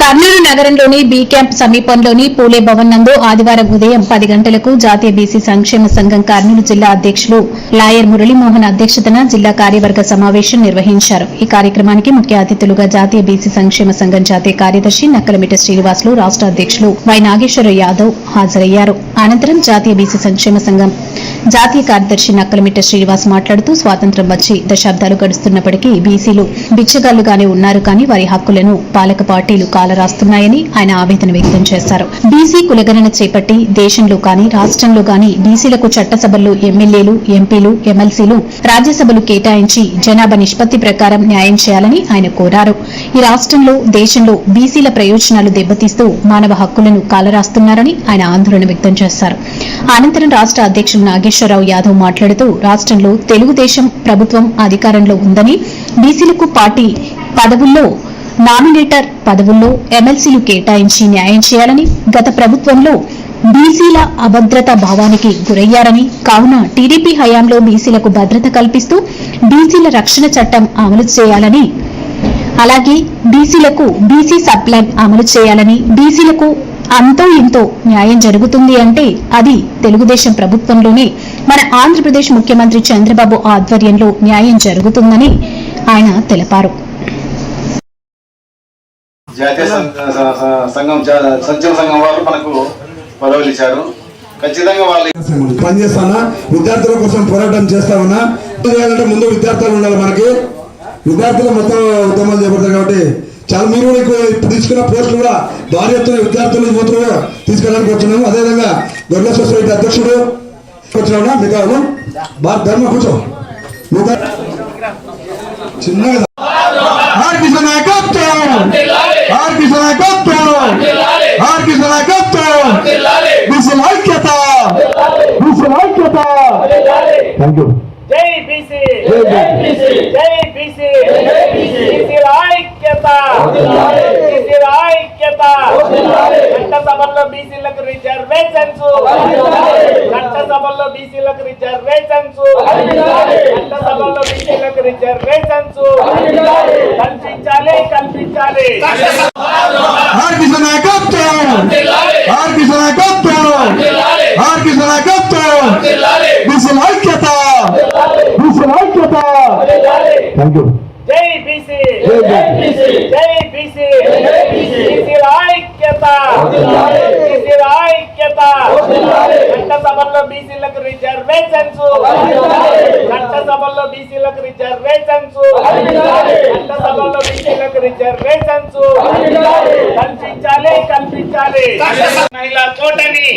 కర్నూలు నగరంలోని be camp సమీపంలోని పూలే భవన్ నందు ఆదివారం ఉదయం పది గంటలకు జాతీయ బీసీ సంక్షేమ సంఘం కర్నూలు జిల్లా అధ్యక్షులు లాయర్ మురళీమోహన్ అధ్యక్షతన జిల్లా కార్యవర్గ సమావేశం నిర్వహించారు. ఈ కార్యక్రమానికి ముఖ్య అతిథులుగా జాతీయ బీసీ సంక్షేమ సంఘం జాతీయ కార్యదర్శి నక్కలమిట శ్రీనివాసులు రాష్ట అధ్యక్షులు వై నాగేశ్వర యాదవ్ హాజరయ్యారు. అనంతరం జాతీయ బీసీ సంక్షేమ సంఘం జాతీయ కార్యదర్శి నక్కలమిట్ట శ్రీనివాస్ మాట్లాడుతూ స్వాతంత్ర్యం వచ్చి దశాబ్దాలు గడుస్తున్నప్పటికీ బీసీలు బిచ్చగాళ్ళుగానే ఉన్నారు కానీ వారి హక్కులను పాలక పార్టీలు కాలరాస్తున్నాయని ఆయన ఆవేదన వ్యక్తం చేశారు. బీసీ కులగణన చేపట్టి దేశంలో కానీ రాష్ట్రంలో కానీ బీసీలకు చట్టసభల్లో ఎమ్మెల్యేలు ఎంపీలు ఎమ్మెల్సీలు రాజ్యసభలు కేటాయించి జనాభా నిష్పత్తి ప్రకారం న్యాయం చేయాలని ఆయన కోరారు. ఈ రాష్ట్రంలో దేశంలో బీసీల ప్రయోజనాలు దెబ్బతీస్తూ మానవ హక్కులను కాలరాస్తున్నారని ఆయన ఆందోళన వ్యక్తం చేశారు. అనంతరం రాష్ట్ర అధ్యక్షులు నాగేశ్వరరావు యాదవ్ మాట్లాడుతూ రాష్ట్రంలో తెలుగుదేశం ప్రభుత్వం అధికారంలో ఉందని బీసీలకు పార్టీ పదవుల్లో నామినేటర్ పదవుల్లో ఎమ్మెల్సీలు కేటాయించి న్యాయం చేయాలని గత ప్రభుత్వంలో బీసీల అభద్రతా భావానికి గురయ్యారని కావున టీడీపీ హయాంలో బీసీలకు భద్రత కల్పిస్తూ బీసీల రక్షణ చట్టం అమలు చేయాలని అలాగే బీసీలకు బీసీ సప్లాన్ అమలు చేయాలని బీసీలకు అంతో ఇంతో న్యాయం జరుగుతుంది అంటే అది తెలుగుదేశం ప్రభుత్వంలోనే మన ఆంధ్రప్రదేశ్ ముఖ్యమంత్రి చంద్రబాబు ఆధ్వర్యంలో న్యాయం జరుగుతుందని ఆయన తెలిపారు. జాతీయ సంఘం జా- సంక్షేమ సంఘం వాళ్ళు మనకు పదవులు ఇచ్చారు ఖచ్చితంగా వాళ్ళు పనిచేస్తానా విద్యార్థుల కోసం పోరాటం చేస్తామన్నా? ముందు విద్యార్థులు ఉండాలి మనకి. విద్యార్థులు మొత్తం ఉద్యమాలు చేపడతారు కాబట్టి చాలా మీరు కూడా ఎక్కువ ఇప్పుడు తీసుకున్న పోస్టులు కూడా భారీ ఎత్తున విద్యార్థులు యువతులు కూడా తీసుకెళ్ళడానికి వచ్చినాము అదేవిధంగా గొర్రెల సొసైటీ అధ్యక్షుడు వచ్చినా మిగతా భారత ధర్మ కూర్చో మిగతా చిన్నగా ఆర్కిస నాయకత్వం ఆర్కిస నాయకత్వం ఆర్కిస నాయకత్వం బీసీల ఐక్యత బీసీల ఐక్యత థ్యాంక్ యూ జై బీసీ జై బీసీ జై బీసీ బీసీల ఐక్యత బీసీల ఐక్యత. చట్టసభల్లో బీసీలకు రిజర్వేషన్స్. చట్టసభల్లో బీసీలకు రిజర్వేషన్స్. చట్టసభల్లో బీసీలకు రిజర్వేషన్స్. కల్పించాలి కల్పించాలి. ఐక్యత. ఐక్యత. థ్యాంక్ యూ చట్టసభల్లో బీసీలకు రిజర్వేషన్స్. చట్టసభల్లో బీసీలకు రిజర్వేషన్స్. చట్టసభల్లో బీసీలకు రిజర్వేషన్స్. కల్పించాలి కల్పించాలి. మహిళా కోటని